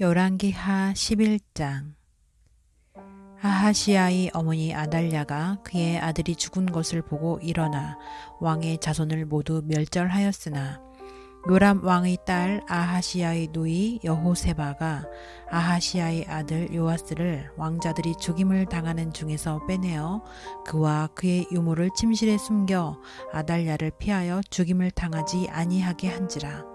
열왕기하 11장. 아하시아의 어머니 아달랴가 그의 아들이 죽은 것을 보고 일어나 왕의 자손을 모두 멸절하였으나 요람 왕의 딸 아하시아의 누이 여호세바가 아하시아의 아들 요아스를 왕자들이 죽임을 당하는 중에서 빼내어 그와 그의 유모를 침실에 숨겨 아달랴를 피하여 죽임을 당하지 아니하게 한지라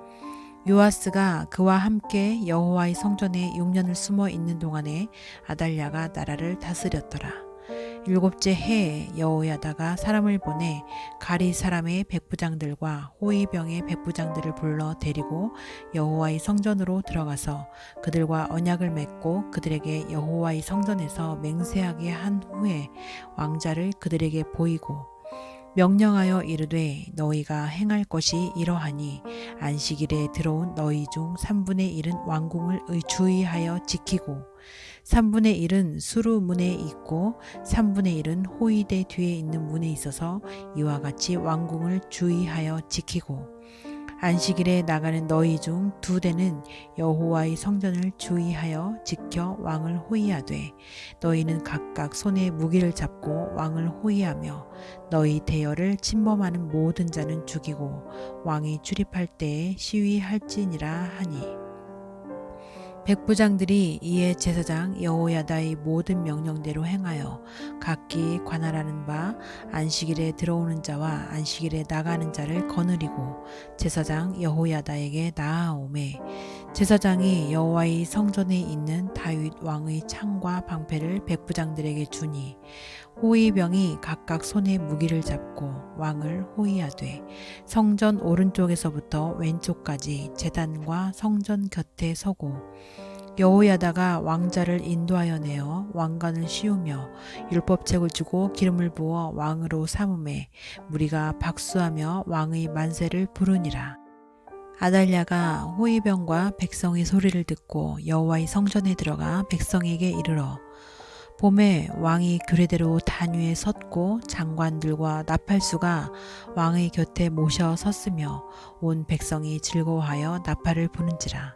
요아스가 그와 함께 여호와의 성전에 6년을 숨어 있는 동안에 아달랴가 나라를 다스렸더라. 일곱째 해에 여호야다가 사람을 보내 가리 사람의 백부장들과 호위병의 백부장들을 불러 데리고 여호와의 성전으로 들어가서 그들과 언약을 맺고 그들에게 여호와의 성전에서 맹세하게 한 후에 왕자를 그들에게 보이고 명령하여 이르되 너희가 행할 것이 이러하니 안식일에 들어온 너희 중 3분의 1은 왕궁을 주의하여 지키고 3분의 1은 수루 문에 있고 3분의 1은 호위대 뒤에 있는 문에 있어서 이와 같이 왕궁을 주의하여 지키고 안식일에 나가는 너희 중 두 대는 여호와의 성전을 주의하여 지켜 왕을 호위하되 너희는 각각 손에 무기를 잡고 왕을 호위하며 너희 대열을 침범하는 모든 자는 죽이고 왕이 출입할 때에 시위할지니라 하니 백부장들이 이에 제사장 여호야다의 모든 명령대로 행하여 각기 관할하는 바 안식일에 들어오는 자와 안식일에 나가는 자를 거느리고 제사장 여호야다에게 나아오매 제사장이 여호와의 성전에 있는 다윗 왕의 창과 방패를 백부장들에게 주니 호위병이 각각 손에 무기를 잡고 왕을 호위하되 성전 오른쪽에서부터 왼쪽까지 재단과 성전 곁에 서고 여호야다가 왕자를 인도하여 내어 왕관을 씌우며 율법책을 주고 기름을 부어 왕으로 삼음에 무리가 박수하며 왕의 만세를 부르니라. 아달랴가 호위병과 백성의 소리를 듣고 여호와의 성전에 들어가 백성에게 이르러 봄에 왕이 규례대로 단 위에 섰고 장관들과 나팔수가 왕의 곁에 모셔 섰으며 온 백성이 즐거워하여 나팔을 부는지라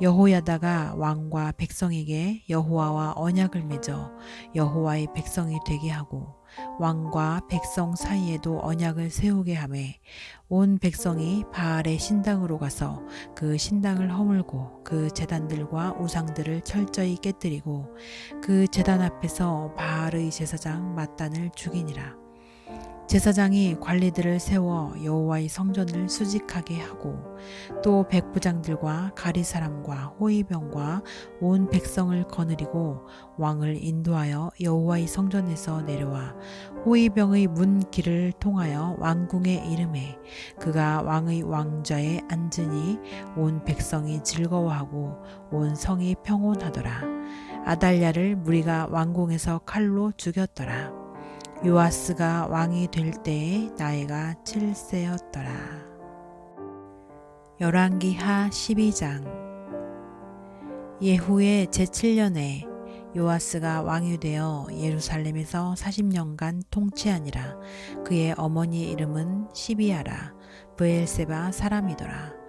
여호야다가 왕과 백성에게 여호와와 언약을 맺어 여호와의 백성이 되게 하고 왕과 백성 사이에도 언약을 세우게 하매 온 백성이 바알의 신당으로 가서 그 신당을 허물고 그 제단들과 우상들을 철저히 깨뜨리고 그 제단 앞에서 바알의 제사장 마단을 죽이니라. 제사장이 관리들을 세워 여호와의 성전을 수직하게 하고 또 백부장들과 가리 사람과 호위병과 온 백성을 거느리고 왕을 인도하여 여호와의 성전에서 내려와 호위병의 문 길을 통하여 왕궁에 이름에 그가 왕의 왕좌에 앉으니 온 백성이 즐거워하고 온 성이 평온하더라 아달랴를 무리가 왕궁에서 칼로 죽였더라. 요아스가 왕이 될 때에 나이가 7세였더라. 열왕기하 12장 예후의 제7년에 요아스가 왕이 되어 예루살렘에서 40년간 통치하니라. 그의 어머니 이름은 시비아라. 브엘세바 사람이더라.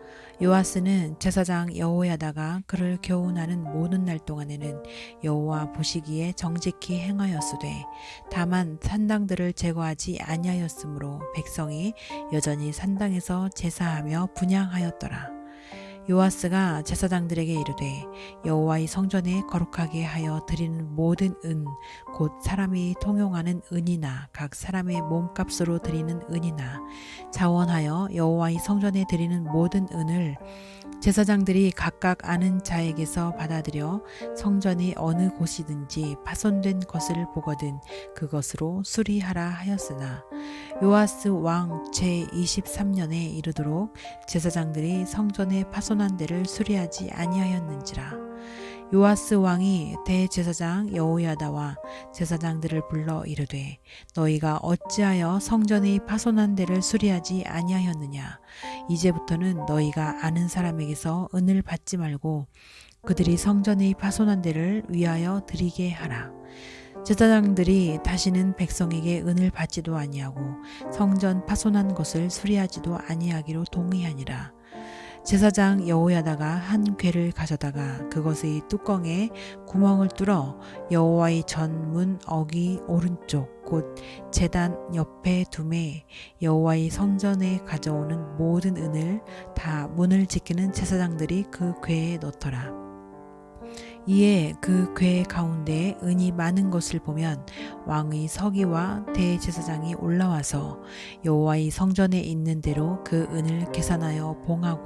요아스는 제사장 여호야다가 그를 교훈하는 모든 날 동안에는 여호와 보시기에 정직히 행하였으되 다만 산당들을 제거하지 아니하였으므로 백성이 여전히 산당에서 제사하며 분양하였더라. 요아스가 제사장들에게 이르되 여호와의 성전에 거룩하게 하여 드리는 모든 은 곧 사람이 통용하는 은이나 각 사람의 몸값으로 드리는 은이나 자원하여 여호와의 성전에 드리는 모든 은을 제사장들이 각각 아는 자에게서 받아들여 성전이 어느 곳이든지 파손된 것을 보거든 그것으로 수리하라 하였으나 요아스 왕 제 23년에 이르도록 제사장들이 성전의 파손 한 데를 수리하지 아니하였는지라. 요아스 왕이 대제사장 여호야다와 제사장들을 불러 이르되 너희가 어찌하여 성전의 파손한 데를 수리하지 아니하였느냐? 이제부터는 너희가 아는 사람에게서 은을 받지 말고 그들이 성전의 파손한 데를 위하여 드리게 하라. 제사장들이 다시는 백성에게 은을 받지도 아니하고 성전 파손한 것을 수리하지도 아니하기로 동의하니라 제사장 여호야다가 한 궤를 가져다가 그것의 뚜껑에 구멍을 뚫어 여호와의 전문 어기 오른쪽 곧 제단 옆에 두매 여호와의 성전에 가져오는 모든 은을 다 문을 지키는 제사장들이 그 궤에 넣더라. 이에 그 궤 가운데 은이 많은 것을 보면 왕의 서기와 대제사장이 올라와서 여호와의 성전에 있는 대로 그 은을 계산하여 봉하고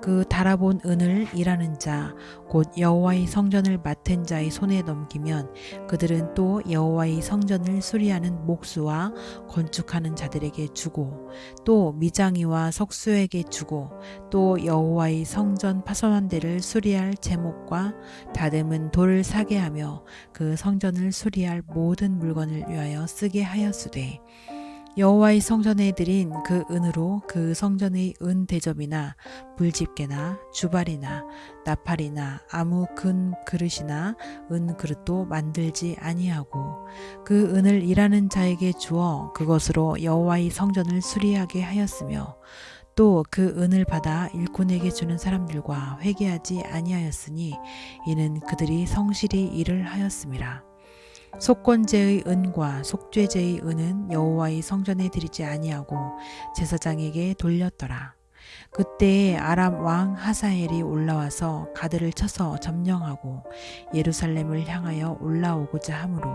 그 달아본 은을 일하는 자 곧 여호와의 성전을 맡은 자의 손에 넘기면 그들은 또 여호와의 성전을 수리하는 목수와 건축하는 자들에게 주고 또 미장이와 석수에게 주고 또 여호와의 성전 파손한 데를 수리할 제목과 다 듬은 돌을 사게 하며 그 성전을 수리할 모든 물건을 위하여 쓰게 하였으되 여호와의 성전에 드린 그 은으로 그 성전의 은 대접이나 불집게나 주발이나 나팔이나 아무 근 그릇이나 은 그릇도 만들지 아니하고 그 은을 일하는 자에게 주어 그것으로 여호와의 성전을 수리하게 하였으며 또 그 은을 받아 일꾼에게 주는 사람들과 회개하지 아니하였으니 이는 그들이 성실히 일을 하였음이라. 속건제의 은과 속죄제의 은은 여호와의 성전에 드리지 아니하고 제사장에게 돌렸더라. 그때에 아람 왕 하사엘이 올라와서 가드를 쳐서 점령하고 예루살렘을 향하여 올라오고자 하므로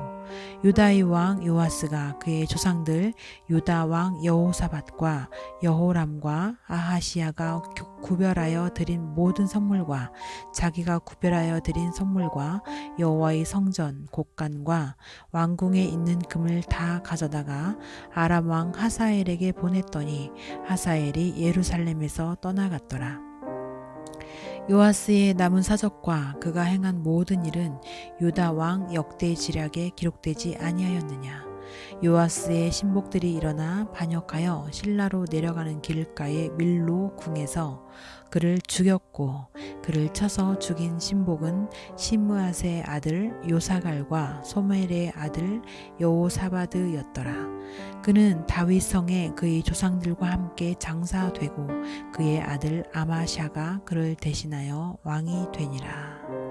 유다의 왕 요아스가 그의 조상들 유다 왕 여호사밧과 여호람과 아하시야가 구별하여 드린 모든 선물과 자기가 구별하여 드린 선물과 여호와의 성전 곡간과 왕궁에 있는 금을 다 가져다가 아람 왕 하사엘에게 보냈더니 하사엘이 예루살렘에서 떠나갔더라. 요아스의 남은 사적과 그가 행한 모든 일은 유다 왕 역대 지략에 기록되지 아니하였느냐. 요아스의 신복들이 일어나 반역하여 신라로 내려가는 길가의 밀로 궁에서 그를 죽였고 그를 쳐서 죽인 신복은 시므앗의 아들 요사갈과 소멜의 아들 여호사바드였더라. 그는 다윗 성에 그의 조상들과 함께 장사되고 그의 아들 아마샤가 그를 대신하여 왕이 되니라.